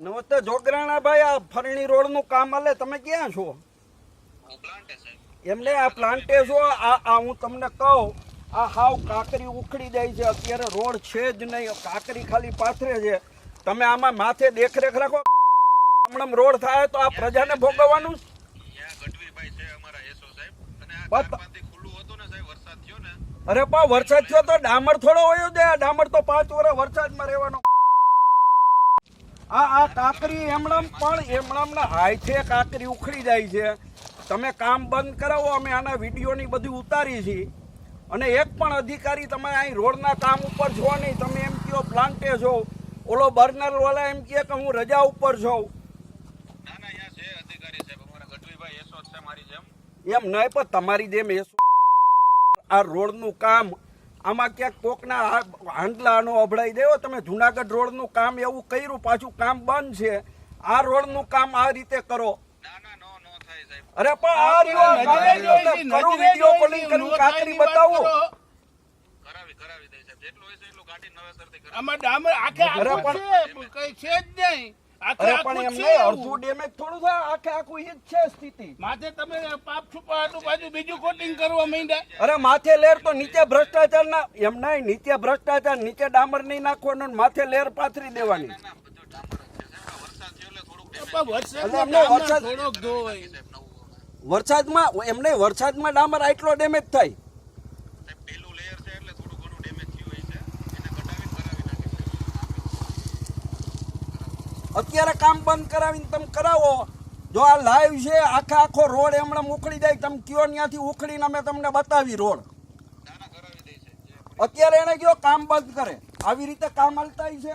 નમસ્તે જોગરાણા ભાઈ આ ફરણી રોડનું કામ આલે. તમે ક્યાં છો? એમને આ પ્લાન્ટે છો? આ આ હું તમને કહું આ હાવ કાકરી ઉખડી જાય છે. અત્યારે રોડ છે જ નહીં કાકરી ખાલી પાથરે છે. તમે આમાં માથે દેખરેખ રાખો. હમણાં રોડ થાય તો આ પ્રજાને ભોગવવાનું અરે પણ વરસાદ થયો તો ડામર થોડો હોય છે આ ડામર તો પાંચ વર્ષ વરસાદમાં રહેવાનો. આ આ કાકરી એમણમ પણ એમણમના હાથે કાકરી ઉખડી જાય છે. તમે કામ બંધ કરાવો અમે આના વિડીયોની બધી ઉતારી છે અને એક પણ અધિકારી તમે અહીં રોડના કામ ઉપર છો નહીં. તમે એમ કહો પ્લાન્ટે છો? ઓલો બર્નરવાલા એમ કહે કે હું રજા ઉપર છું. છે છે એમ નહીં પણ તમારી જેમ એ આ રોડનું કામ આમાં ક્યાંક કોકના હાંડલાનો અભડાઈ દેવો તમે જુનાગઢ રોડનું કામ એવું કર્યું પાછું કામ બંધ છે. આ રોડનું કામ આ રીતે કરો. ના ના નો નો થાય અરે પણ આ કરું વીડિયો કોલિંગ કરીને કાકરી બતાવો. કરાવી કરાવી દઈ સાહેબ જેટલું હોય એટલું ગાડી નવેસરથી કરાવી. આમાં ડામર આખે આખું છે કઈ છે જ નહીં. અરે પણ એમ નહીં અડધું ડેમેજ થોડું થાય આખે આખું ઈ જ છે સ્થિતિ. માથે તમે પાપ છુપાવાનું બાજુ બીજું કોટિંગ કરવા માંડ્યા? અરે માથે લેર તો નીચે ભ્રષ્ટાચાર ના એમ નહીં નીચે ભ્રષ્ટાચાર નીચે ડામર નહીં નાખવાનો માથે લેર પાથરી દેવાની. વરસાદમાં એમને વરસાદમાં ડામર આટલો ડેમેજ થાય સાહેબ પેલું લેયર છે એટલે થોડું ઘણું ડેમેજ થયું હોય છે એને કટાવીને કરાવી નાખી અત્યારે કામ બંધ કરાવીને તમે કરાવો. જો આ લાઈવ છે આખે આખો રોડ એમણે ઉખડી જાય તમે કયો ત્યાંથી ઉખડીને અમે તમને બતાવી રોડ. અત્યારે એને કયો કામ બંધ કરે? આવી રીતે કામ હાલતા છે?